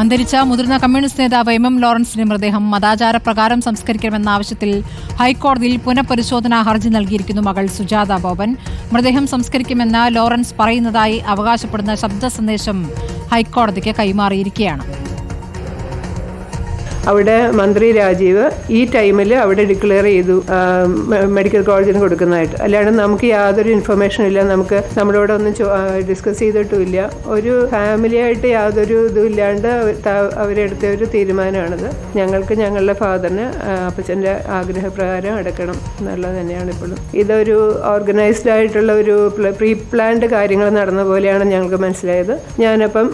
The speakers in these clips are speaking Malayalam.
അന്തരിച്ച മുതിർന്ന കമ്മ്യൂണിസ്റ്റ് നേതാവ് എം എം ലോറൻസിന്റെ മൃതദേഹം മതാചാരപ്രകാരം സംസ്കരിക്കണമെന്ന ആവശ്യത്തിൽ ഹൈക്കോടതിയിൽ പുനഃപരിശോധനാ ഹർജി നൽകിയിരിക്കുന്നു മകൾ സുജാത ബോബൻ. മൃതദേഹം സംസ്കരിക്കുമെന്ന് ലോറൻസ് പറയുന്നതായി അവകാശപ്പെടുന്ന ശബ്ദ സന്ദേശം ഹൈക്കോടതിക്ക് കൈമാറിയിരിക്കുകയാണ്. അവിടെ മന്ത്രി രാജീവ് ഈ ടൈമിൽ അവിടെ ഡിക്ലെയർ ചെയ്തു മെഡിക്കൽ കോളേജിന് കൊടുക്കുന്നതായിട്ട്. അല്ലാണ്ട് നമുക്ക് യാതൊരു ഇൻഫർമേഷനും ഇല്ല. നമുക്ക് നമ്മളോട് ഒന്നും ഡിസ്കസ് ചെയ്തിട്ടുമില്ല ഒരു ഫാമിലിയായിട്ട് യാതൊരു ഇതും ഇല്ലാണ്ട് അവരെടുത്ത ഒരു തീരുമാനമാണിത്. ഞങ്ങൾക്ക് ഞങ്ങളുടെ ഫാദറിന് അപ്പച്ചന്റെ ആഗ്രഹപ്രകാരം അടക്കണം എന്നുള്ളത് തന്നെയാണ് ഇപ്പോഴും. ഇതൊരു ഓർഗനൈസ്ഡ് ആയിട്ടുള്ള ഒരു പ്രീ പ്ലാൻഡ് കാര്യങ്ങൾ നടന്ന പോലെയാണ് ഞങ്ങൾക്ക് മനസ്സിലായത്. ഞാനപ്പം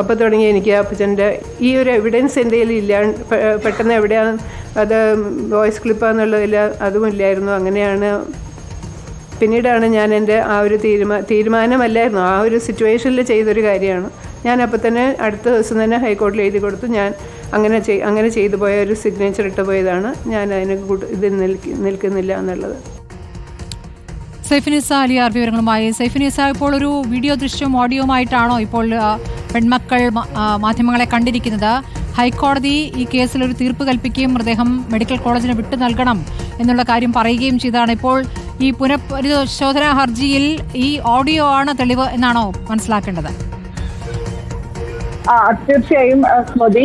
അപ്പം തുടങ്ങി എനിക്ക് അപ്പച്ചന്റെ ഈ ഒരു എവിഡൻസ് എന്തെങ്കിലും ഇല്ലാണ്ട് പെട്ടെന്ന് എവിടെയാണ് അത് വോയിസ് ക്ലിപ്പാന്നുള്ളതിൽ അതും ഇല്ലായിരുന്നു. അങ്ങനെയാണ് പിന്നീടാണ് ഞാൻ എന്റെ ആ ഒരു തീരുമാ തീരുമാനമല്ലായിരുന്നു. ആ ഒരു സിറ്റുവേഷനിൽ ചെയ്തൊരു കാര്യമാണ്. ഞാൻ അപ്പോൾ തന്നെ അടുത്ത ദിവസം തന്നെ ഹൈക്കോടതിയിൽ എഴുതി കൊടുത്തു. ഞാൻ അങ്ങനെ ചെയ് അങ്ങനെ ചെയ്തു പോയ ഒരു സിഗ്നേച്ചർ ഇട്ട് പോയതാണ്. ഞാൻ അതിന് ഇത് നിൽക്കുന്നില്ല എന്നുള്ളത്. സൈഫിനിസ അലിയാർ വിവരങ്ങളുമായി. സൈഫിനിസ ഇപ്പോൾ ഒരു വീഡിയോ ദൃശ്യവും ഓഡിയോയുമായിട്ടാണോ ഇപ്പോൾ പെൺമക്കൾ മാധ്യമങ്ങളെ കണ്ടിരിക്കുന്നത്? ഹൈക്കോടതി ഈ കേസിൽ ഒരു തീർപ്പ് കൽപ്പിക്കുകയും മൃതദേഹം മെഡിക്കൽ കോളേജിന് വിട്ടു നൽകണം എന്നുള്ള കാര്യം പറയുകയും ചെയ്താണ് ഇപ്പോൾ ഈ പുനഃപരിശോധനാ ഹർജിയിൽ ഈ ഓഡിയോ ആണ് തെളിവ് എന്നാണോ മനസ്സിലാക്കേണ്ടത്? തീർച്ചയായും സ്മൃതി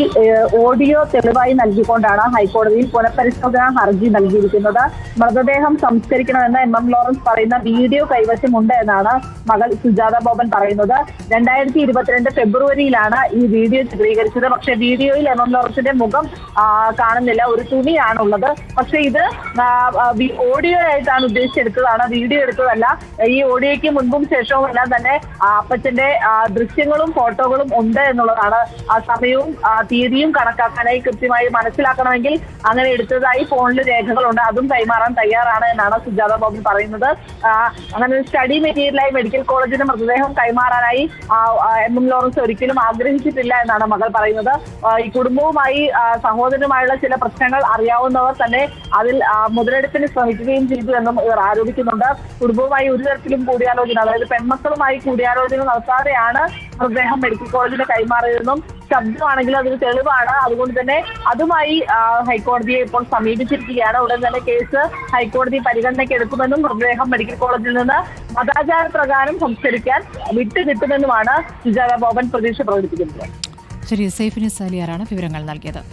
ഓഡിയോ തെളിവായി നൽകിക്കൊണ്ടാണ് ഹൈക്കോടതിയിൽ പുനഃപരിശോധനാ ഹർജി നൽകിയിരിക്കുന്നത്. മൃതദേഹം സംസ്കരിക്കണമെന്ന് എം. എം. ലോറൻസ് പറയുന്ന വീഡിയോ കൈവശമുണ്ട് എന്നാണ് മകൾ സുജാത ബോബൻ പറയുന്നത്. രണ്ടായിരത്തി ഇരുപത്തിരണ്ട് ഫെബ്രുവരിയിലാണ് ഈ വീഡിയോ ചിത്രീകരിച്ചത്. പക്ഷെ വീഡിയോയിൽ എം. എം. ലോറൻസിന്റെ മുഖം കാണുന്നില്ല. ഒരു തുണിയാണ് ഉള്ളത് പക്ഷെ ഇത് ഓഡിയോ ആയിട്ടാണ് ഉദ്ദേശിച്ചെടുത്തതാണ്. വീഡിയോ എടുത്തതല്ല. ഈ ഓഡിയോയ്ക്ക് മുൻപും ശേഷവും എല്ലാം തന്നെ അപ്പച്ചന്റെ ദൃശ്യങ്ങളും ഫോട്ടോകളും ഉണ്ട് എന്നുള്ളതാണ് ആ സമയവും തീയതിയും കണക്കാക്കാനായി കൃത്യമായി മനസ്സിലാക്കണമെങ്കിൽ അങ്ങനെ എടുത്തതായി ഫോണിൽ രേഖകളുണ്ട്. അതും കൈമാറാൻ തയ്യാറാണ് എന്നാണ് സുജാത ബോബൻ പറയുന്നത്. അങ്ങനെ സ്റ്റഡി മെറ്റീരിയലായി മെഡിക്കൽ കോളേജിന് മൃതദേഹം കൈമാറാനായി എം. എം. ലോറൻസ് ഒരിക്കലും ആഗ്രഹിച്ചിട്ടില്ല എന്നാണ് മകൾ പറയുന്നത്. ഈ കുടുംബവുമായി സഹോദരനുമായുള്ള ചില പ്രശ്നങ്ങൾ അറിയാവുന്നവർ തന്നെ അതിൽ മുതലെടുപ്പിന് ശ്രമിക്കുകയും ചെയ്തു എന്നും ഇവർ ആരോപിക്കുന്നുണ്ട്. കുടുംബവുമായി ഒരു തരത്തിലും കൂടിയാലോചന അതായത് പെൺമക്കളുമായി കൂടിയാലോചന നടത്താതെയാണ് മൃതദേഹം മെഡിക്കൽ കോളേജിന് കൈമാറിയതെന്നും ശബ്ദമാണെങ്കിൽ അതൊരു തെളിവാണ്. അതുകൊണ്ട് തന്നെ അതുമായി ഹൈക്കോടതിയെ ഇപ്പോൾ സമീപിച്ചിരിക്കുകയാണ്. ഉടൻ തന്നെ കേസ് ഹൈക്കോടതി പരിഗണനയ്ക്ക് എടുക്കുമെന്നും മൃതദേഹം മെഡിക്കൽ കോളേജിൽ നിന്ന് മതാചാര പ്രകാരം സംസ്കരിക്കാൻ വിട്ടു കിട്ടുമെന്നുമാണ് സുജാത ബോബൻ പ്രതീക്ഷ പ്രകടിപ്പിക്കുന്നത്. ശരി സൈഫിനിസ സാലിയാറാണ് വിവരങ്ങൾ നൽകിയത്.